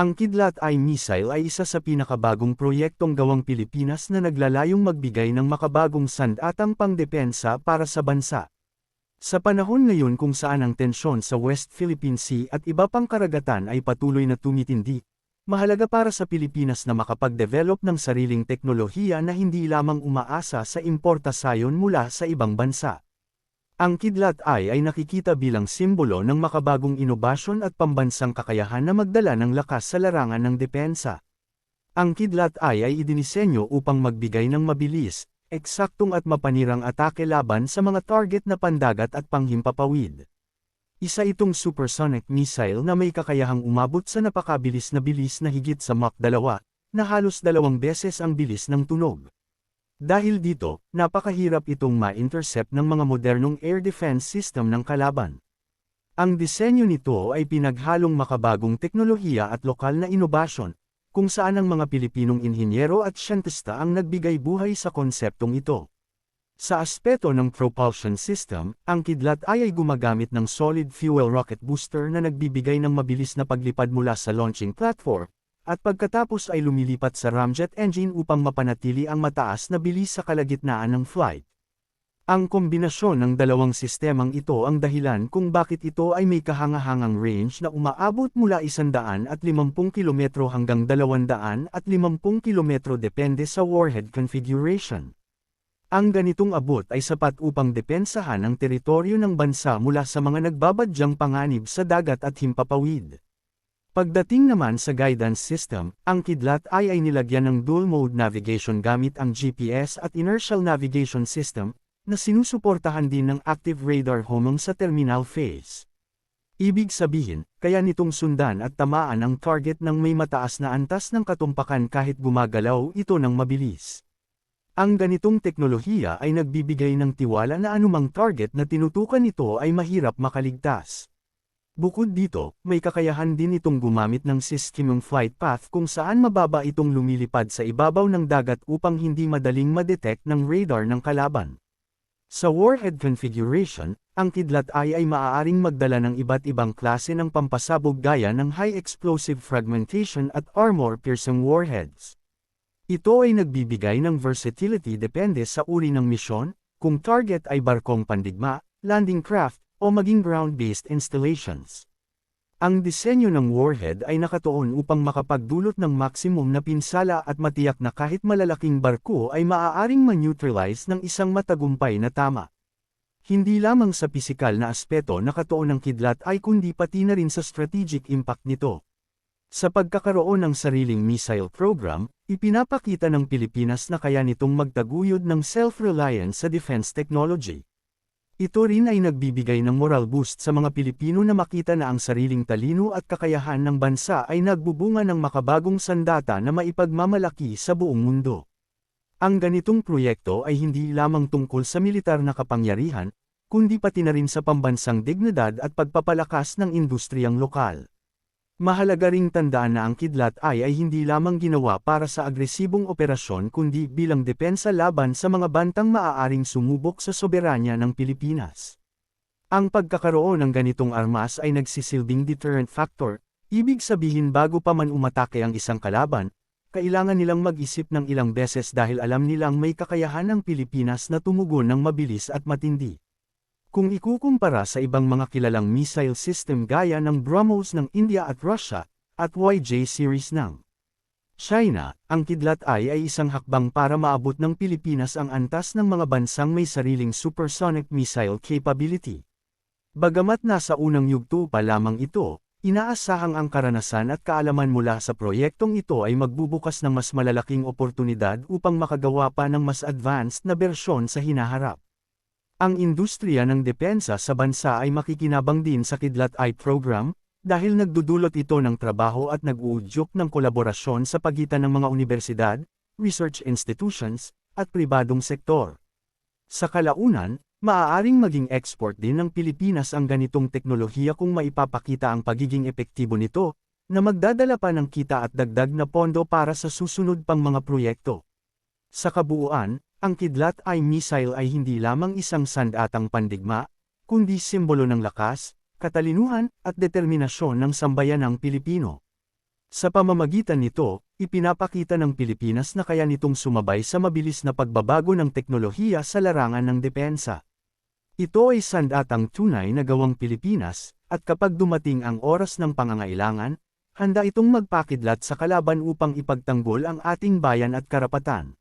Ang Kidlat-Eye missile ay isa sa pinakabagong proyektong gawang Pilipinas na naglalayong magbigay ng makabagong sandatang pangdepensa para sa bansa. Sa panahon ngayon kung saan ang tensyon sa West Philippine Sea at iba pang karagatan ay patuloy na tumitindi, mahalaga para sa Pilipinas na makapag-develop ng sariling teknolohiya na hindi lamang umaasa sa importasyon mula sa ibang bansa. Ang Kidlat-Eye ay nakikita bilang simbolo ng makabagong inobasyon at pambansang kakayahan na magdala ng lakas sa larangan ng depensa. Ang Kidlat-Eye ay idinisenyo upang magbigay ng mabilis, eksaktong at mapanirang atake laban sa mga target na pandagat at panghimpapawid. Isa itong supersonic missile na may kakayahang umabot sa napakabilis na bilis na higit sa Mach 2, na halos dalawang beses ang bilis ng tunog. Dahil dito, napakahirap itong ma-intercept ng mga modernong air defense system ng kalaban. Ang disenyo nito ay pinaghalong makabagong teknolohiya at lokal na inobasyon, kung saan ang mga Pilipinong inhinyero at siyentista ang nagbigay buhay sa konseptong ito. Sa aspeto ng propulsion system, ang kidlat ay ay gumagamit ng solid fuel rocket booster na nagbibigay ng mabilis na paglipad mula sa launching platform, at pagkatapos ay lumilipat sa ramjet engine upang mapanatili ang mataas na bilis sa kalagitnaan ng flight. Ang kombinasyon ng dalawang sistemang ito ang dahilan kung bakit ito ay may kahangahangang range na umaabot mula 150 km hanggang 250 km depende sa warhead configuration. Ang ganitong abot ay sapat upang depensahan ang teritoryo ng bansa mula sa mga nagbabadyang panganib sa dagat at himpapawid. Pagdating naman sa guidance system, ang kidlat ay ay nilagyan ng dual-mode navigation gamit ang GPS at inertial navigation system, na sinusuportahan din ng active radar homing sa terminal phase. Ibig sabihin, kaya nitong sundan at tamaan ang target ng may mataas na antas ng katumpakan kahit gumagalaw ito ng mabilis. Ang ganitong teknolohiya ay nagbibigay ng tiwala na anumang target na tinutukan nito ay mahirap makaligtas. Bukod dito, may kakayahan din itong gumamit ng systemong flight path kung saan mababa itong lumilipad sa ibabaw ng dagat upang hindi madaling madetect ng radar ng kalaban. Sa warhead configuration, ang kidlat ay ay maaaring magdala ng iba't ibang klase ng pampasabog gaya ng high explosive fragmentation at armor-piercing warheads. Ito ay nagbibigay ng versatility depende sa uri ng misyon, kung target ay barkong pandigma, landing craft, o maging ground-based installations. Ang disenyo ng warhead ay nakatuon upang makapagdulot ng maximum na pinsala at matiyak na kahit malalaking barko ay maaaring ma-neutralize ng isang matagumpay na tama. Hindi lamang sa pisikal na aspeto nakatuon ng kidlat ay kundi pati na rin sa strategic impact nito. Sa pagkakaroon ng sariling missile program, ipinapakita ng Pilipinas na kaya nitong magtaguyod ng self-reliance sa defense technology. Ito rin ay nagbibigay ng moral boost sa mga Pilipino na makita na ang sariling talino at kakayahan ng bansa ay nagbubunga ng makabagong sandata na maipagmamalaki sa buong mundo. Ang ganitong proyekto ay hindi lamang tungkol sa militar na kapangyarihan, kundi pati na rin sa pambansang dignidad at pagpapalakas ng industriyang lokal. Mahalaga ring tandaan na ang kidlat ay ay hindi lamang ginawa para sa agresibong operasyon kundi bilang depensa laban sa mga bantang maaaring sumubok sa soberanya ng Pilipinas. Ang pagkakaroon ng ganitong armas ay nagsisilbing deterrent factor, ibig sabihin bago pa man umatake ang isang kalaban, kailangan nilang mag-isip ng ilang beses dahil alam nilang may kakayahan ng Pilipinas na tumugon ng mabilis at matindi. Kung ikukumpara sa ibang mga kilalang missile system gaya ng BrahMos ng India at Russia, at YJ series ng China, ang kidlat ay ay isang hakbang para maabot ng Pilipinas ang antas ng mga bansang may sariling supersonic missile capability. Bagamat nasa unang yugto pa lamang ito, inaasahang ang karanasan at kaalaman mula sa proyektong ito ay magbubukas ng mas malalaking oportunidad upang makagawa pa ng mas advanced na bersyon sa hinaharap. Ang industriya ng depensa sa bansa ay makikinabang din sa Kidlat Eye program, dahil nagdudulot ito ng trabaho at nag-uudyok ng kolaborasyon sa pagitan ng mga universidad, research institutions, at pribadong sektor. Sa kalaunan, maaaring maging export din ng Pilipinas ang ganitong teknolohiya kung maipapakita ang pagiging epektibo nito, na magdadala pa ng kita at dagdag na pondo para sa susunod pang mga proyekto. Sa kabuuan, ang Kidlat-Eye missile ay hindi lamang isang sandatang pandigma, kundi simbolo ng lakas, katalinuhan, at determinasyon ng sambayanang Pilipino. Sa pamamagitan nito, ipinapakita ng Pilipinas na kaya nitong sumabay sa mabilis na pagbabago ng teknolohiya sa larangan ng depensa. Ito ay sandatang tunay na gawang Pilipinas, at kapag dumating ang oras ng pangangailangan, handa itong magpakidlat sa kalaban upang ipagtanggol ang ating bayan at karapatan.